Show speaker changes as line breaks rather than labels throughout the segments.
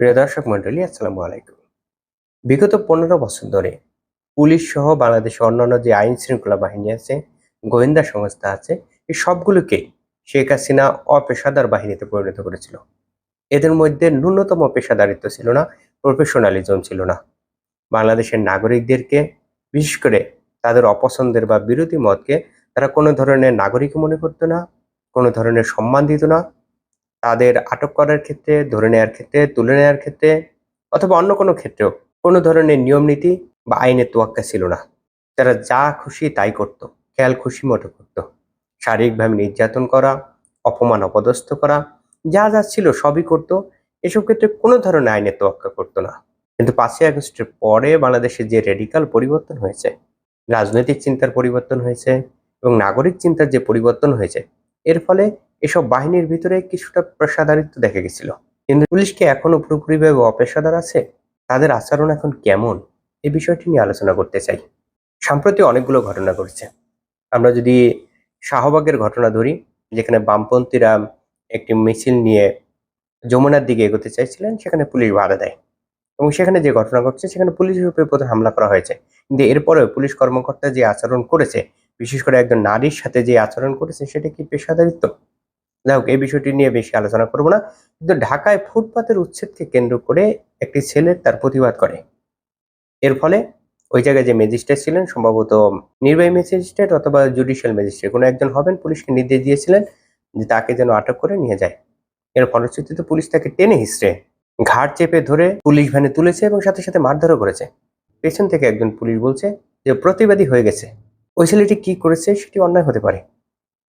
প্রিয় দর্শক মন্ডলী আসসালামু আলাইকুম। বিগত পনেরো বছর ধরে পুলিশ সহ বাংলাদেশের অন্যান্য যে আইন শৃঙ্খলা বাহিনী আছে, গোয়েন্দা সংস্থা আছে, এই সবগুলোকে শেখ হাসিনা অপেশাদার বাহিনীতে পরিণত করেছিল। এদের মধ্যে ন্যূনতম পেশাদারিত্ব ছিল না প্রফেশনালিজম ছিল না। বাংলাদেশের নাগরিকদেরকে, বিশেষ করে তাদের অপছন্দের বা বিরোধী মতকে, তারা কোনো ধরনের নাগরিক মনে করতো না, কোনো ধরনের সম্মান দিত না তাদের আটক করার ক্ষেত্রে, ধরে নেওয়ার ক্ষেত্রে, তুলে নেওয়ার ক্ষেত্রে, অথবা অন্য কোনো ক্ষেত্রেও কোনো ধরনের নিয়ম নীতি বা আইনের তোয়াক্কা ছিল না। তারা যা খুশি তাই করত, খেয়াল খুশি মতো করত। শারীরিকভাবে নির্যাতন করা, অপমান অপদস্থ করা, যা যা ছিল সবই করত, এসব ক্ষেত্রে কোনো ধরনের আইনের তোয়াক্কা করতো না। কিন্তু পাঁচই আগস্টের পরে বাংলাদেশে যে রেডিকাল পরিবর্তন হয়েছে, রাজনৈতিক চিন্তার পরিবর্তন হয়েছে এবং নাগরিক চিন্তার যে পরিবর্তন হয়েছে, এর ফলে এসব বাহিনীর ভিতরে কিছুটা পেশাদারিত্ব দেখা গেছিল। কিন্তু পুলিশকে এখনও পুরোপুরিভাবে অপেশাদার আছে? তাদের আচরণ এখন কেমন? এই বিষয়টি নিয়ে আলোচনা করতে চাই। সম্প্রতি অনেকগুলো ঘটনা ঘটছে। আমরা যদি শাহবাগের ঘটনা ধরি, যেখানে বামপন্থীরা একটি মিছিল নিয়ে যমুনার দিকে এগোতে চাইছিলেন, সেখানে পুলিশ বাধা দেয়। এবং সেখানে যে ঘটনা ঘটছে, সেখানে পুলিশের উপরে প্রথমে হামলা করা হয়েছে। কিন্তু এরপরেও পুলিশ কর্মকর্তা যে আচরণ করেছে, বিশেষ করে একজন নারীর সাথে যে আচরণ করেছে, সেটা কি পেশাদারিত্ব? যাই হোক, এই বিষয়টি নিয়ে বেশি আলোচনা করব না। কিন্তু ঢাকায় ফুটপাতের উচ্ছেদকে কেন্দ্র করে একটি ছেলে তার প্রতিবাদ করে। এর ফলে ওই জায়গায় যে ম্যাজিস্ট্রেট ছিলেন, সম্ভবত নির্বাহী ম্যাজিস্ট্রেট অথবা জুডিশিয়াল ম্যাজিস্ট্রেট, কোনো একজন হবেন, পুলিশকে নির্দেশ দিয়েছিলেন যে তাকে যেন আটক করে নিয়ে যায়। এর ফলশ্রুতিতে পুলিশ তাকে টেনে হিসড়ে ঘাট চেপে ধরে পুলিশ ভ্যানে তুলেছে এবং সাথে সাথে মারধরও করেছে। পেছন থেকে একজন পুলিশ বলছে যে, প্রতিবাদী হয়ে গেছে। ওই ছেলেটি কি করেছে, সেটি অন্যায় হতে পারে।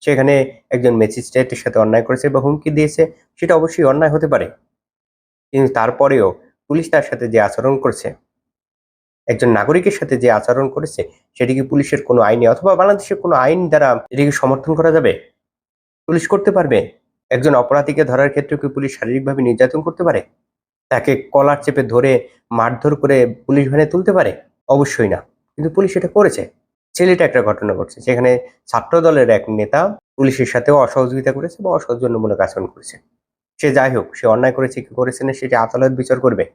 সেখানে একজন ম্যাজিস্ট্রেটের সাথে অন্যায় করেছে বা হুমকি দিয়েছে, সেটা অবশ্যই অন্যায় হতে পারে। কিন্তু তারপরেও পুলিশ তার সাথে যে আচরণ করেছে, একজন নাগরিকের সাথে যে আচরণ করেছে, সেটি কি পুলিশের কোনো আইনে অথবা বাংলাদেশের কোনো আইন দ্বারা এটিকে সমর্থন করা যাবে? পুলিশ করতে পারবে। একজন অপরাধীকে ধরার ক্ষেত্রে কি পুলিশ শারীরিকভাবে নির্যাতন করতে পারে? তাকে কলার চেপে ধরে, মারধর করে পুলিশ ভ্যানে তুলতে পারে? অবশ্যই না। কিন্তু পুলিশ এটা করেছে। ছেলেটা একটা ঘটনা ঘটছে। সেখানে ছাত্র দলের এক নেতা পুলিশের সাথেও অসহযোগিতা করেছে বা অসৌজন্যমূলক আচরণ করেছে। সে যাই হোক, সে অন্যায় করেছে, কি করেছে না, সেটি আদালত বিচার করবে।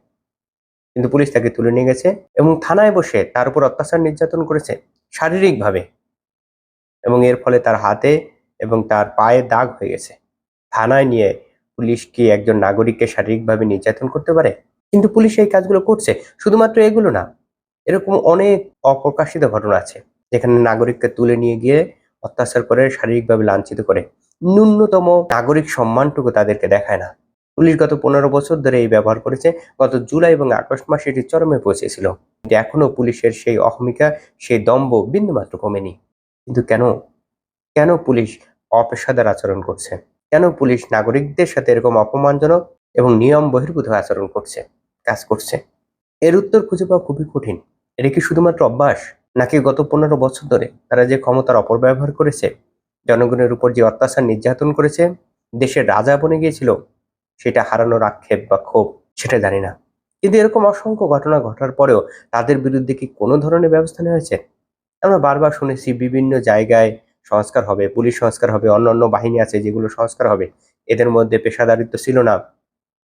কিন্তু পুলিশ তাকে তুলে নিয়ে গেছে এবং থানায় বসে তার উপর অত্যাচার নির্যাতন করেছে শারীরিকভাবে এবং এর ফলে তার হাতে এবং তার পায়ে দাগ হয়ে গেছে। থানায় নিয়ে পুলিশ কি একজন নাগরিককে শারীরিকভাবে নির্যাতন করতে পারে? কিন্তু পুলিশ এই কাজগুলো করছে। শুধুমাত্র এগুলো না, এরকম অনেক অপ্রকাশিত ঘটনা আছে। যেখানে নাগরিককে তুলে নিয়ে গিয়ে অত্যাচার করে, শারীরিকভাবে লাঞ্ছিত করে। ন্যূনতম নাগরিক সম্মানটুকু তাদেরকে দেখায় না। পুলিশ গত পনেরো বছর ধরে এই ব্যবহার করেছে। গত জুলাই এবং আগস্ট মাসে এটি চরমে পৌঁছেছিল। কিন্তু এখনও পুলিশের সেই অহমিকা, সেই দম্ভ বিন্দুমাত্র কমেনি। কিন্তু কেন? কেন পুলিশ অপেশাদার আচরণ করছে? কেন পুলিশ নাগরিকদের সাথে এরকম অপমানজনক এবং নিয়ম বহির্ভূত আচরণ করছে, কাজ করছে? এর উত্তর খুঁজে পাওয়া খুবই কঠিন। এটা কি শুধুমাত্র অভ্যাস? নাকি গত পনেরো বছর ধরে তারা যে ক্ষমতার অপব্যবহার করেছে, জনগণের উপর যে অত্যাচার নির্যাতন করেছে, দেশের রাজা বনে গিয়েছিল, সেটা হারানোর আক্ষেপ বা ক্ষোভ সেটা জানি না। কিন্তু এরকম অসংখ্য ঘটনা ঘটার পরেও তাদের বিরুদ্ধে কি কোনো ধরনের ব্যবস্থা নেওয়া হয়েছে? আমরা বারবার শুনেছি বিভিন্ন জায়গায় সংস্কার হবে, পুলিশ সংস্কার হবে অন্য অন্য বাহিনী আছে যেগুলো সংস্কার হবে, এদের মধ্যে পেশাদারিত্ব ছিল না।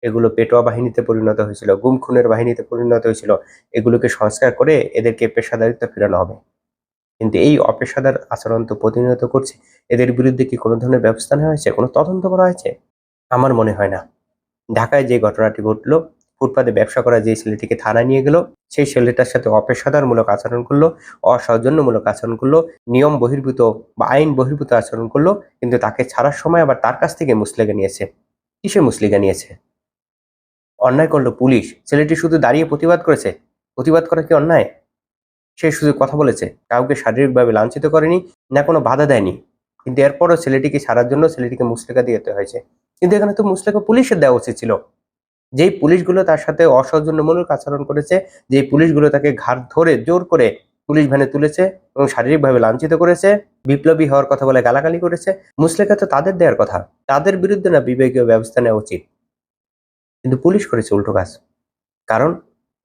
এগুলো পেটোয়া বাহিনীতে পরিণত হয়েছিল গুম খুনের বাহিনীতে পরিণত হয়েছিল, এগুলোকে সংস্কার করে এদেরকে পেশাদারিত্ব ফেরানো হবে। কিন্তু এই অপেশাদার আচরণ তো প্রতিনিয়ত করছে। এদের বিরুদ্ধে কি কোনো ধরনের ব্যবস্থা নেওয়া হয়েছে? কোনো তদন্ত করা হয়েছে? আমার মনে হয় না। ঢাকায় যে ঘটনাটি ঘটলো, ফুটপাতে ব্যবসা করা যে ছেলেটিকে থানায় নিয়ে গেল, সেই ছেলেটার সাথে অপেশাদারমূলক আচরণ করল, অসৌজন্যমূলক আচরণ করল, নিয়ম বহির্ভূত বা আইন বহির্ভূত আচরণ করল, কিন্তু তাকে ছাড়ার সময় আবার তার কাছ থেকে মুসলেগা নিয়েছে। কিসে মুসলিগা নিয়েছে? অন্যায় করল পুলিশ। ছেলেটি শুধু দাঁড়িয়ে প্রতিবাদ করেছে। প্রতিবাদ করা কি অন্যায়? সে শুধু কথা বলেছে। কাউকে শারীরিকভাবে লাঞ্ছিত করেনি, না কোনো বাধা দেয়নি। কিন্তু এরপরও ছেলেটিকে সারার জন্য ছেলেটিকে মুসলেকা দিতে হয়েছে। কিন্তু এখানে তো মুসলেকা পুলিশের দেওয়া উচিত ছিল। যেই পুলিশগুলো তার সাথে অসৌজন্যমূলক আচরণ করেছে, যেই পুলিশগুলো তাকে ঘাট ধরে জোর করে পুলিশ ভ্যানে তুলেছে এবং শারীরিকভাবে লাঞ্ছিত করেছে, বিপ্লবী হওয়ার কথা বলে গালাগালি করেছে, মুসলেকা তো তাদের দেওয়ার কথা। তাদের বিরুদ্ধে না বিবেকীয় ব্যবস্থা নেওয়া উচিত? কিন্তু পুলিশ করেছে উল্টো কাজ। কারণ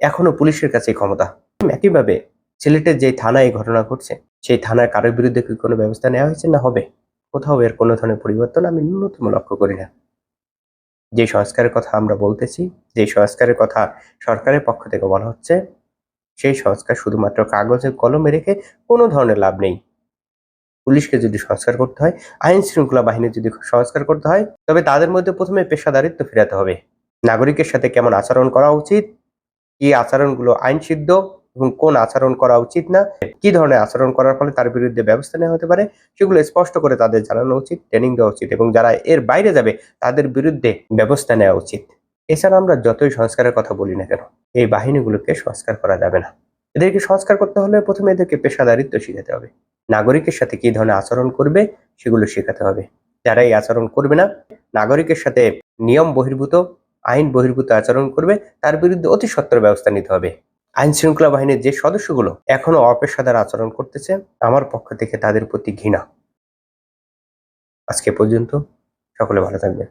এখনও পুলিশের কাছে ক্ষমতা। একইভাবে সিলেটের যে থানায় এই ঘটনা ঘটছে, সেই থানায় কারোর বিরুদ্ধে কি কোনো ব্যবস্থা নেওয়া হয়েছে না হবে? কোথাও এর কোনো ধরনের পরিবর্তন আমি ন্যূনতম লক্ষ্য করি না। যে সংস্কারের কথা আমরা বলতেছি, যে সংস্কারের কথা সরকারের পক্ষ থেকে বলা হচ্ছে, সেই সংস্কার শুধুমাত্র কাগজে কলমে রেখে কোনো ধরনের লাভ নেই। পুলিশকে যদি সংস্কার করতে হয় আইন শৃঙ্খলা বাহিনী যদি সংস্কার করতে হয়, তবে তাদের মধ্যে প্রথমে পেশাদারিত্ব ফেরাতে হবে। নাগরিকের সাথে কেমন আচরণ করা উচিত? কি আচরণগুলো আইন সিদ্ধ এবং কোন আচরণ করা উচিত না? কি ধরনের আচরণ করার ফলে তার বিরুদ্ধে ব্যবস্থা নেওয়া হতে পারে? সেগুলো স্পষ্ট করে তাদের জানানো উচিত ট্রেনিং দেওয়া উচিত এবং যারা এর বাইরে যাবে, তাদের বিরুদ্ধে ব্যবস্থা নেওয়া উচিত। এছাড়া আমরা যতই সংস্কারের কথা বলি না কেন, এই বাহিনীগুলোকে সংস্কার করা যাবে না। এদেরকে সংস্কার করতে হলে প্রথমে এদেরকে পেশাদারিত্ব শিখাতে হবে। নাগরিকের সাথে কি ধরনের আচরণ করবে, সেগুলো শেখাতে হবে। যারা এই আচরণ করবে না, নাগরিকের সাথে নিয়ম বহির্ভূত আইন বহির্ভূত আচরণ করবে, তার বিরুদ্ধে অতি সত্তর ব্যবস্থা নিতে হবে। আইন শৃঙ্খলা বাহিনীর যে সদস্যগুলো এখনও অপেশাদার আচরণ করতেছে, আমার পক্ষ থেকে তাদের প্রতি ঘৃণা। আজকে পর্যন্ত সকলে ভালো থাকবেন।